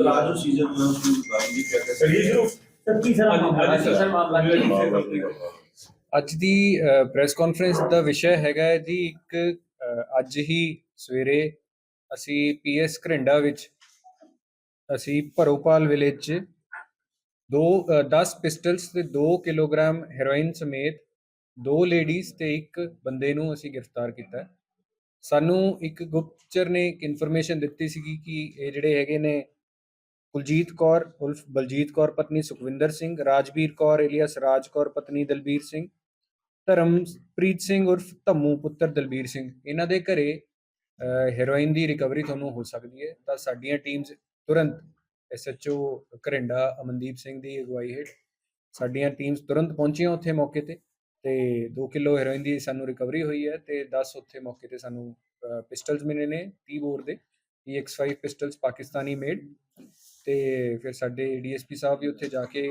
Raju season ਨੂੰ ਦੀ ਸੱਚੀ sir ਹਾਂਜੀ ਸਰ ਮਾਮਲਾ ਕੀ ਹੈ? ਅੱਜ ਦੀ ਪ੍ਰੈਸ ਕਾਨਫਰੰਸ ਦਾ ਵਿਸ਼ਾ ਹੈਗਾ ਹੈ ਜੀ ਇੱਕ ਅੱਜ ਹੀ ਸਵੇਰੇ ਅਸੀਂ ਪੀਐਸ ਘਰਿੰਡਾ ਵਿੱਚ ਅਸੀਂ ਭਰੋਪਾਲ ਵਿਲੇਜ 'ਚ ਦੋ ਅ, 10 ਪਿਸਟਲਸ ਤੇ 2 ਕਿਲੋਗ੍ਰਾਮ ਹੈਰੋਇਨ ਸਮੇਤ ਦੋ ਲੇਡੀਜ਼ ਤੇ ਇੱਕ ਬੰਦੇ ਨੂੰ ਅਸੀਂ ਗ੍ਰਿਫਤਾਰ ਕੀਤਾ ਹੈ। ਸਾਨੂੰ ਇੱਕ ਗੁਪਤਚਰ ਨੇ ਇੱਕ ਇਨਫੋਰਮੇਸ਼ਨ ਦਿੱਤੀ ਸੀਗੀ ਕਿ ਇਹ ਜਿਹੜੇ ਹੈਗੇ ਨੇ ਕੁਲਜੀਤ ਕੌਰ ਉਲਫ ਬਲਜੀਤ ਕੌਰ ਪਤਨੀ ਸੁਖਵਿੰਦਰ ਸਿੰਘ, ਰਾਜਵੀਰ ਕੌਰ ਇਲੀਅਸ ਰਾਜ ਕੌਰ ਪਤਨੀ ਦਲਬੀਰ ਸਿੰਘ, ਧਰਮਪ੍ਰੀਤ ਸਿੰਘ ਉਰਫ ਧੰਮੂ ਪੁੱਤਰ ਦਲਬੀਰ ਸਿੰਘ। ਇਹਨਾਂ ਦੇ ਘਰੇ ਹੈਰੋਇਨ ਦੀ ਰਿਕਵਰੀ ਤੁਹਾਨੂੰ ਹੋ ਸਕਦੀ ਹੈ। ਤਾਂ ਸਾਡੀਆਂ ਟੀਮਸ ਤੁਰੰਤ ਐਸਐਚਓ ਘਰਿੰਡਾ ਅਮਨਦੀਪ ਸਿੰਘ ਦੀ ਅਗਵਾਈ ਹੇਠ ਸਾਡੀਆਂ ਟੀਮਸ ਤੁਰੰਤ ਪਹੁੰਚੀਆਂ ਉੱਥੇ ਮੌਕੇ ਤੇ। ਤੇ 2 ਕਿਲੋ ਹੈਰੋਇਨ ਦੀ ਸਾਨੂੰ ਰਿਕਵਰੀ ਹੋਈ ਹੈ ਤੇ 10 ਉੱਥੇ ਮੌਕੇ ਤੇ ਸਾਨੂੰ ਪਿਸਟਲਸ ਮਿਲੇ ਨੇ 30 ਬੋਰ ਦੇ EX5 ਪਿਸਟਲਸ ਪਾਕਿਸਤਾਨੀ ਮੇਡ ਤੇ ਫਿਰ ਸਾਡੇ ਡੀਐਸਪੀ ਸਾਹਿਬ ਵੀ ਉੱਥੇ ਜਾ ਕੇ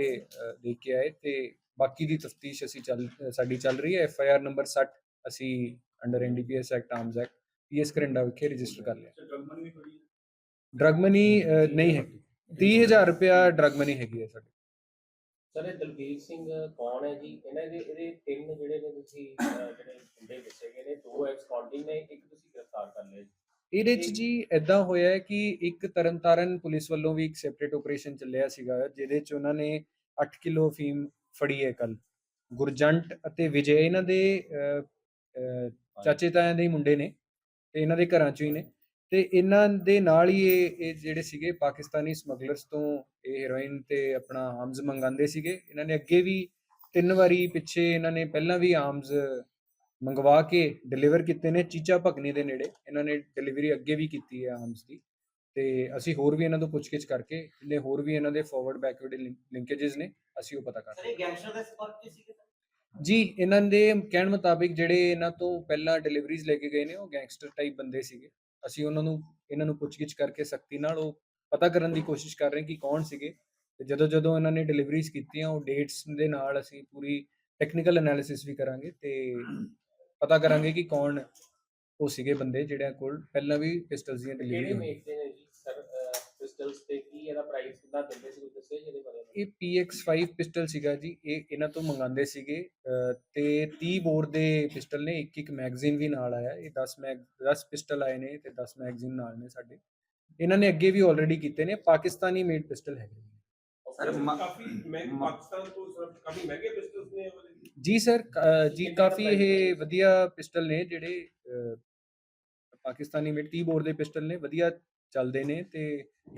ਦੇਖ ਕੇ ਆਏ ਤੇ ਬਾਕੀ ਦੀ ਤਫਤੀਸ਼ ਅਸੀਂ ਚੱਲ ਸਾਡੀ ਚੱਲ ਰਹੀ ਹੈ। ਐਫ ਆਈ ਆਰ ਨੰਬਰ 60 ਅਸੀਂ under NDPS act arms act PS Karanda ਵਿਖੇ ਰਜਿਸਟਰ ਕਰ ਲਿਆ। ਡਰਗ ਮਨੀ ਨਹੀਂ ਹੈ। 30000 ਰੁਪਇਆ ਡਰਗ ਮਨੀ ਹੈਗੀ ਹੈ ਸਾਡੇ ਸਰ ਇਹ ਦਲਬੀਰ ਸਿੰਘ ਕੌਣ ਹੈ ਜੀ? ਇਹਨਾਂ ਦੇ ਇਹਦੇ ਤਿੰਨ ਜਿਹੜੇ ਨੇ ਤੁਸੀਂ ਅਹ, ਜਿਹੜੇ ਮੁੰਡੇ ਦੱਸੇ ਗਏ ਨੇ ਦੋ ਐਕਸਕਾਉਂਟਿੰਗ ਨੇ ਇੱਕ ਤੁਸੀਂ ਗ੍ਰਿਫਤਾਰ ਕਰ ਲਿਆ ਜੀ। ਇਹਦੇ ਚ ਜੀ ਐਦਾਂ ਹੋਇਆ ਹੈ ਕਿ ਇੱਕ ਤਰਨਤਾਰਨ ਪੁਲਿਸ ਵੱਲੋਂ ਵੀ ਇੱਕ ਸੈਪਰੇਟ ਆਪਰੇਸ਼ਨ ਚੱਲਿਆ ਸੀਗਾ ਜਿਹਦੇ ਚ ਉਹਨਾਂ ਨੇ 8 ਕਿਲੋ ਫੀਮ ਫੜੀ ਹੈ ਕੱਲ ਗੁਰਜੰਟ ਅਤੇ ਵਿਜੇ ਇਹਨਾਂ ਦੇ ਅਹ, ਅਹ, ਚਾਚੇ ਤਾਇਆਂ ਦੇ ਹੀ ਮੁੰਡੇ ਨੇ ਤੇ ਇਹਨਾਂ ਦੇ ਘਰਾਂ ਚੋਂ ਹੀ ਨੇ। ਤੇ ਇਹਨਾਂ ਦੇ ਨਾਲ ਹੀ ਇਹ ਇਹ ਜਿਹੜੇ ਸੀਗੇ ਪਾਕਿਸਤਾਨੀ ਸਮਗਲਰਸ ਤੋਂ ਇਹ ਹੈਰੋਇਨ ਤੇ ਆਪਣਾ ਆਰਮਸ ਮੰਗਾਉਂਦੇ ਸੀਗੇ। ਇਹਨਾਂ ਨੇ ਅੱਗੇ ਵੀ ਤਿੰਨ ਵਾਰੀ ਪਿੱਛੇ ਇਹਨਾਂ ਨੇ ਪਹਿਲਾਂ ਵੀ ਆਰਮਸ ਮੰਗਵਾ ਕੇ ਡਿਲੀਵਰ ਕੀਤੇ ਨੇ ਚੀਚਾ ਭਗਨੀ ਦੇ ਨੇੜੇ। ਇਹਨਾਂ ਨੇ ਡਿਲੀਵਰੀ ਅੱਗੇ ਵੀ ਕੀਤੀ ਹੈ ਆਰਮਸ ਦੀ। ਤੇ ਅਸੀਂ ਹੋਰ ਵੀ ਇਹਨਾਂ ਤੋਂ ਪੁੱਛਗਿੱਛ ਕਰਕੇ ਜਿਹੜੇ ਹੋਰ ਵੀ ਇਹਨਾਂ ਦੇ ਫਾਰਵਰਡ ਬੈਕਵਰਡ ਲਿੰਕੇजेस ਨੇ ਅਸੀਂ ਉਹ ਪਤਾ ਕਰ ਸਰ ਇਹ ਗੈਂਗਸਟਰ ਦੇ ਸਪੋਰਟ ਤੇ ਸੀਗੇ? ਹਾਂ। ਜੀ ਇਹਨਾਂ ਦੇ ਕਹਿਣ ਮੁਤਾਬਿਕ ਜਿਹੜੇ ਇਹਨਾਂ ਤੋਂ ਪਹਿਲਾਂ ਡਿਲੀਵਰੀਜ਼ ਲੈ ਕੇ ਗਏ ਨੇ ਉਹ ਗੈਂਗਸਟਰ ਟਾਈਪ ਬੰਦੇ ਸੀਗੇ। ਅਸੀਂ ਉਹਨਾਂ ਨੂੰ ਇਹਨਾਂ ਨੂੰ ਪੁੱਛਗਿੱਛ ਕਰਕੇ ਸਖਤੀ ਨਾਲ ਉਹ ਪਤਾ ਕਰਨ ਦੀ ਕੋਸ਼ਿਸ਼ ਕਰ ਰਹੇ ਕਿ ਕੌਣ ਸੀਗੇ। ਤੇ ਜਦੋਂ ਜਦੋਂ ਇਹਨਾਂ ਨੇ ਡਿਲੀਵਰੀਜ਼ ਕੀਤੀਆਂ ਉਹ ਡੇਟਸ ਦੇ ਨਾਲ ਅਸੀਂ ਪੂਰੀ ਟੈਕਨੀਕਲ ਐਨਾਲਿਸਿਸ ਵੀ ਕਰਾਂਗੇ ਤੇ ਪਤਾ ਕਰਾਂਗੇ ਕਿ ਕੌਣ ਉਹ ਸੀਗੇ ਬੰਦੇ ਜਿਹੜਿਆਂ ਕੋਲ ਪਹਿਲਾਂ ਵੀ ਪਿਸਟਲਸ ਦੀਆਂ ਡਿਲੀਵਰੀ ਸਰ ਪਿਸਟਲਸ ਤੇ ਕੀ ਇਹਦਾ ਪ੍ਰਾਈਸ ਕਿੰਨਾ ਦਿੰਦੇ ਸੀ ਕੁਝ ਦੱਸਿਆ ਜੀ ਇਹਦੇ ਬਾਰੇ ਇਹ PX5 ਪਿਸਟਲ ਸੀਗਾ ਜੀ ਇਹ ਇਹਨਾਂ ਤੋਂ ਮੰਗਾਉਂਦੇ ਸੀਗੇ ਅਹ, ਤੇ 30 ਬੋਰ ਦੇ ਪਿਸਟਲ ਨੇ ਇੱਕ ਇੱਕ ਮੈਗਜ਼ੀਨ ਵੀ ਨਾਲ ਆਇਆ ਇਹ 10 ਮੈਗ 10 ਪਿਸਟਲ ਆਏ ਨੇ ਤੇ 10 ਮੈਗਜ਼ੀਨ ਨਾਲ ਨੇ ਸਾਡੇ ਇਹਨਾਂ ਨੇ ਅੱਗੇ ਵੀ ਆਲਰੇਡੀ ਕੀਤੇ ਨੇ ਪਾਕਿਸਤਾਨੀ ਮੇਡ ਪਿਸਟਲ ਹੈਗੇ ਨੇ। ਸਰ ਮ- ਕਾਫੀ ਮਹਿੰਗੇ ਮ- ਪਾਕਿਸਤਾਨ ਤੋਂ ਸਿਰਫ ਕਾਫੀ ਮਹਿੰਗੇ ਪਿਸਟਲਸ ਨੇ ਇਹ ਵਾਲੇ ਜੀ ਸਰ ਅਹ, ਜੀ ਕਾਫੀ ਇਹ ਹੈ? ਵਧੀਆ ਪਿਸਟਲ ਨੇ ਜਿਹੜੇ ਅਹ, ਪਾਕਿਸਤਾਨੀ ਮੇਡ 30 ਬੋਰ ਦੇ ਪਿਸਟਲ ਨੇ ਵਧੀਆ ਚੱਲਦੇ ਨੇ ਤੇ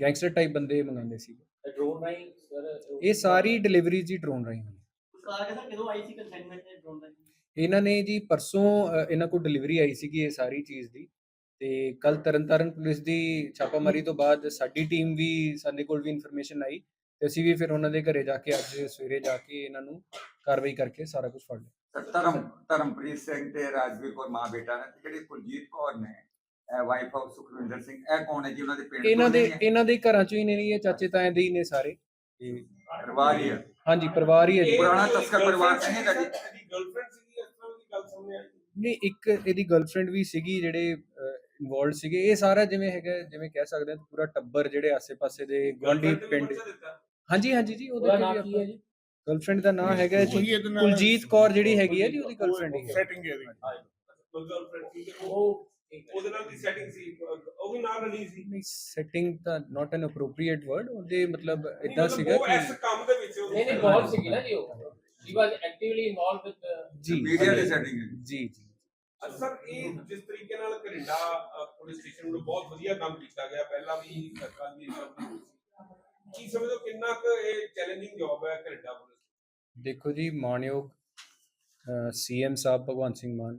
ਗੈਂਗਸਟਰ ਟਾਈਪ ਬੰਦੇ ਮੰਗਾਉਂਦੇ ਸੀ ਡਰੋਨ ਰਾਈ ਸਰ ਇਹ ਸਾਰੀ ਡਿਲੀਵਰੀ ਜੀ ਡਰੋਨ ਰਾਹੀਂ ਹੋਈ ਕਾਰ ਸਰ ਕਿਦੋਂ ਆਈ ਸੀ ਕੰਸਾਈਨਮੈਂਟ ਤੇ ਡਰੋਨ ਦਾ ਇਹਨਾਂ ਨੇ ਜੀ ਪਰਸੋਂ ਅ, ਇਹਨਾਂ ਕੋਲ ਡਿਲੀਵਰੀ ਆਈ ਸੀਗੀ ਇਹ ਸਾਰੀ ਚੀਜ਼ ਦੀ। ਤੇ ਕੱਲ ਤਰਨਤਾਰਨ ਪੁਲਿਸ ਦੀ ਛਾਪਾਮਾਰੀ ਤੋਂ ਬਾਅਦ ਸਾਡੀ ਟੀਮ ਵੀ ਸਾਡੇ ਕੋਲ ਵੀ ਇਨਫੋਰਮੇਸ਼ਨ ਆਈ ਤੇ ਅਸੀਂ ਵੀ ਫਿਰ ਉਹਨਾਂ ਦੇ ਘਰੇ ਜਾ ਕੇ ਅੱਜ ਸਵੇਰੇ ਜਾ ਕੇ ਇਹਨਾਂ ਨੂੰ ਕਾਰਵਾਈ ਕਰਕੇ ਸਾਰਾ ਕੁਝ ਫੜ ਲਿਆ। ਸਰ ਧਰਮ ਧਰਮਪ੍ਰੀਤ ਸਿੰਘ ਤੇ ਰਾਜਵੀਰ ਕੌਰ ਮਾਂ ਬੇਟਾ ਨੇ ਤੇ ਜਿਹੜੀ ਕੁਲਜੀਤ ਕੌਰ ਨੇ ਵਾਈਫ ਆਫ ਸੁਖਵਿੰਦਰ ਸਿੰਘ ਇਹ ਕੌਣ ਹੈ ਜੀ ਉਹਨਾਂ ਦੇ ਪਿੰਡ ਇਹਨਾਂ ਦੇ? ਇਹਨਾਂ ਦੇ ਘਰਾਂ ਚੋਂ ਹੀ ਨੇ ਇਹ ਚਾਚੇ ਤਾਏ ਦੇ ਹੀ ਨੇ ਸਾਰੇ। ਤੇ ਪਰਿਵਾਰ ਹੀ ਹੈ ਹਾਂਜੀ ਪਰਿਵਾਰ ਹੀ ਹੈ ਜੀ। ਪੁਰਾਣਾ ਤਸਕਰ ਪਰਿਵਾਰ ਤਾਂ ਨਹੀਂ ਜੀ? ਇਹਦੀ ਗਰਲਫ੍ਰੈਂਡ ਸੀਗੀ ਇਸ ਤਰ੍ਹਾਂ ਦੀ ਗੱਲ ਸਾਹਮਣੇ ਆਈ ਨਹੀਂ ਇੱਕ ਇਹਦੀ ਗਰਲਫ੍ਰੈਂਡ ਵੀ ਸੀਗੀ ਜਿਹੜੇ ਇਨਵੋਲਡ ਸੀਗੇ। ਇਹ ਸਾਰਾ ਜਿਵੇਂ ਹੈਗਾ ਜਿਵੇਂ ਕਹਿ ਸਕਦੇ ਹਾਂ ਪੂਰਾ ਟੱਬਰ ਜਿਹੜੇ ਆਸੇ-ਪਾਸੇ ਦੇ ਵੀ ਪਿੰਡ। ਹਾਂਜੀ ਹਾਂਜੀ ਜੀ ਉਹਦੇ ਨਾਮ ਵੀ ਕੀ ਹੈ ਜੀ? ਗਰਲਫ੍ਰੈਂਡ ਦਾ ਨਾਮ ਹੈਗਾ ਜੀ ਕੁਲਜੀਤ ਕੌਰ ਜਿਹੜੀ ਹੈਗੀ ਹੈ ਜੀ ਉਹਦੀ ਗਰਲਫ੍ਰੈਂਡ ਹੀ ਹੈ ਸੈਟਿੰਗ ਹੈ ਇਹਦੀ। girlfriend ਸੀ ਤੇ ਉਹ ਉਹਦੇ ਨਾਲ ਦੀ ਸੈਟਿੰਗ ਸੀ? ਉਹ ਵੀ ਨਾਲ ਰਲੀ ਸੀ? ਨਹੀਂ ਸੈਟਿੰਗ ਤਾਂ ਨਾਟ ਐਨ ਅਪਰੋਪਰੀਏਟ ਵਰਡ ਉਹਦੇ ਮਤਲਬ ਇਦਾਂ ਸੀਗਾ ਉਹ ਇਸ ਕਿ ਕੰਮ ਦੇ ਵਿੱਚ ਨਹੀਂ ਨਹੀਂ ਇਨਵੋਲਵ ਸੀਗੀ ਨਾ ਜੀ ਉਹ। She was actively involve with ਜੀ ਮੀਡੀਆ ਦੀ ਹੈ। ਜੀ ਜੀ। ਸਰ ਇਹ ਜਿਸ ਤਰੀਕੇ ਨਾਲ ਅ, ਪੁਲਿਸ ਸਟੇਸ਼ਨ ਨੂੰ ਬਹੁਤ ਵਧੀਆ ਕੰਮ ਕੀਤਾ ਗਿਆ ਪਹਿਲਾਂ ਵੀ ਸਰਕਾਰ ਦੀ ਕੀ ਸਮਝੋ ਕਿੰਨਾ ਕੁ ਇਹ ਚੈਲੰਜਿੰਗ ਜੌਬ ਹੈ ਘਰਿੰਡਾ ਪੁਲਿਸ ਦੇਖੋ ਜੀ ਮਾਨਯੋਗ ਸੀਐਮ ਸਾਹਿਬ ਭਗਵੰਤ ਸਿੰਘ ਮਾਨ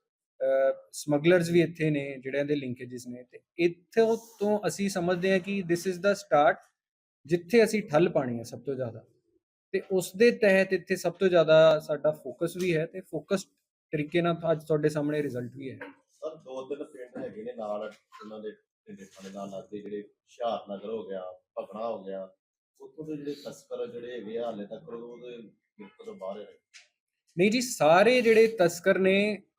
ਸਮਗਲਰਸ ਵੀ ਇੱਥੇ ਨੇ ਜਿਹੜਿਆਂ ਦੇ ਲਿੰਕੇजेस ਨੇ ਤੇ ਇੱਥੋਂ ਤੋਂ ਅਸੀਂ ਸਮਝਦੇ ਹਾਂ ਕਿ ਥਿਸ ਇਜ਼ ਦਾ ਸਟਾਰਟ ਜਿੱਥੇ ਅਸੀਂ ਠੱਲ ਪਾਣੀ ਹੈ ਸਭ ਤੋਂ ਜ਼ਿਆਦਾ। ਤੇ ਉਸ ਦੇ ਤਹਿਤ ਇੱਥੇ ਸਭ ਤੋਂ ਜ਼ਿਆਦਾ ਸਾਡਾ ਫੋਕਸ ਵੀ ਹੈ ਤੇ ਫੋਕਸ ਤਰੀਕੇ ਨਾਲ ਅੱਜ ਤੁਹਾਡੇ ਸਾਹਮਣੇ ਰਿਜ਼ਲਟ ਵੀ ਹੈ। ਸਰ ਦੋ ਤਿੰਨ ਪਿੰਡ ਹੈਗੇ ਨੇ ਨਾਲ ਉਹਨਾਂ ਦੇ ਪਿੰਡ ਸਾਡੇ ਨਾਲ ਲੱਗਦੇ ਜਿਹੜੇ ਹੁਸ਼ਿਆਰ ਨਗਰ ਹੋ ਗਿਆ ਭਗਣਾ ਹੋ ਗਿਆ ਉੱਥੋਂ ਦੇ ਜਿਹੜੇ ਤਸਕਰ ਜਿਹੜੇ ਹੈਗੇ ਆ ਹਾਲੇ ਤੱਕ ਉਹਦੇ ਗਿਰਫਤ ਤੋਂ ਬਾਹਰ ਹੈ ਨਹੀਂ ਜੀ ਸਾਰੇ ਜਿਹੜੇ ਤਸਕਰ ਨੇ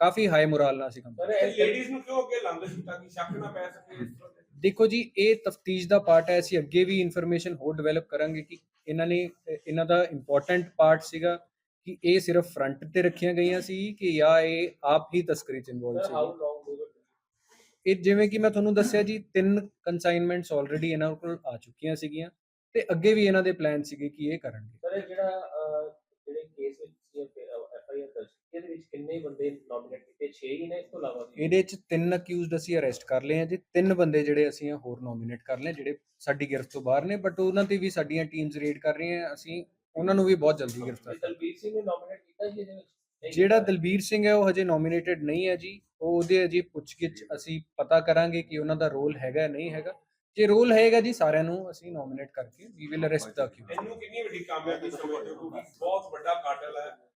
ਕਾਫੀ ਹਾਈ ਮੋਰਾਲ ਨਾਲ ਅਸੀਂ ਕੰਮ। ਸਰ ਇਹ ਲੇਡੀਜ਼ ਨੂੰ ਕਿਉਂ ਅੱਗੇ ਲਾਉਂਦੇ ਸੀ ਤਾਂ ਕਿ ਸ਼ੱਕ ਨਾ ਪੈ ਸਕੇ ਇਸ ਤਰ੍ਹਾਂ ਦੇ? ਦੇਖੋ ਜੀ ਇਹ ਤਫਤੀਸ਼ ਦਾ ਪਾਰਟ ਹੈ ਅਸੀਂ ਅੱਗੇ ਵੀ ਇਨਫੋਰਮੇਸ਼ਨ ਹੋਰ ਡਿਵੈਲਪ ਕਰਾਂਗੇ ਕਿ ਇਹਨਾਂ ਨੇ ਇਹਨਾਂ ਦਾ ਇੰਪੋਰਟੈਂਟ ਪਾਰਟ ਸੀਗਾ ਕਿ ਇਹ ਸਿਰਫ ਫਰੰਟ ਤੇ ਰੱਖੀਆਂ ਗਈਆਂ ਸੀ ਕਿ ਜਾਂ ਇਹ ਆਪ ਹੀ ਤਸਕਰੀ ਚ ਇਨਵੋਲਵ ਸੀ ਇਹ ਜਿਵੇਂ ਕਿ ਮੈਂ ਤੁਹਾਨੂੰ ਦੱਸਿਆ ਜੀ ਤਿੰਨ ਕਨਸਾਈਨਮੈਂਟਸ ਆਲਰੇਡੀ ਇਹਨਾਂ ਕੋਲ ਆ ਚੁੱਕੀਆਂ ਸੀਗੀਆਂ ਤੇ ਅੱਗੇ ਵੀ ਇਹਨਾਂ ਦੇ ਪਲਾਨ ਸੀਗੇ ਕਿ ਇਹ ਕਰਨਗੇ। ਸਰ ਇਹ ਜਿਹੜੇ ਕੇਸ ਵਿੱਚ ਤੁਸੀਂ ਐਫ ਆਈ ਆਰ ਦਰਜ ਕੀਤੀ, ਇਹਦੇ ਵਿੱਚ ਕਿੰਨੇ ਬੰਦੇ ਨੋਮੀਨੇਟ ਕੀਤੇ? 6 ਹੀ ਨੇ ਇਸ ਤੋਂ ਇਲਾਵਾ ਵੀ? ਇਹਦੇ ਚ ਤਿੰਨ ਅਕਿਊਜ਼ਡ ਅਸੀਂ ਅਰੈਸਟ ਕਰ ਲਏ ਆ ਜੀ। ਤਿੰਨ ਬੰਦੇ ਜਿਹੜੇ ਅਸੀਂ ਹੋਰ ਨੋਮੀਨੇਟ ਕਰ ਲਏ ਜਿਹੜੇ ਸਾਡੀ ਗਿਰਫਤ ਤੋਂ ਬਾਹਰ ਨੇ ਬਟ ਉਹਨਾਂ ਤੇ ਵੀ ਸਾਡੀਆਂ ਟੀਮਸ ਰੇਡ ਕਰ ਰਹੀਆਂ ਅਸੀਂ ਉਹਨਾਂ ਨੂੰ ਵੀ ਬਹੁਤ ਜਲਦੀ ਗ੍ਰਿਫਤਾਰ ਦਲਬੀਰ ਸਿੰਘ ਨੂੰ ਨੋਮੀਨੇਟ ਕੀਤਾ ਜੀ ਇਹਦੇ ਵਿੱਚ? ਜਿਹੜਾ। ਦਲਬੀਰ ਸਿੰਘ ਹੈ ਉਹ ਹਜੇ ਨੋਮੀਨੇਟਡ ਨਹੀਂ ਹੈ ਜੀ। ਉਹ ਉਹਦੇ ਅਜੇ ਪੁੱਛਗਿੱਛ ਅਸੀਂ ਪਤਾ ਕਰਾਂਗੇ ਕਿ ਉਹਨਾਂ ਦਾ ਰੋਲ ਹੈਗਾ ਨਹੀਂ ਹੈਗਾ। ਜੇ ਰੋਲ ਹੈਗਾ ਜੀ ਸਾਰਿਆਂ ਨੂੰ ਅਸੀਂ ਨੋਮੀਨੇਟ ਕਰਕੇ ਵੀ ਵਿਲ ਅਰੈਸਟ ਦਾ ਕਿਉਂ ਇਹਨੂੰ ਕਿੰਨੀ ਵੱਡੀ ਕਾਮਯਾਬੀ ਸਮਝਦੇ ਹੋ? ਕਿਉਂਕਿ ਬਹੁਤ ਵੱਡਾ ਕਾਟਲ ਹੈ।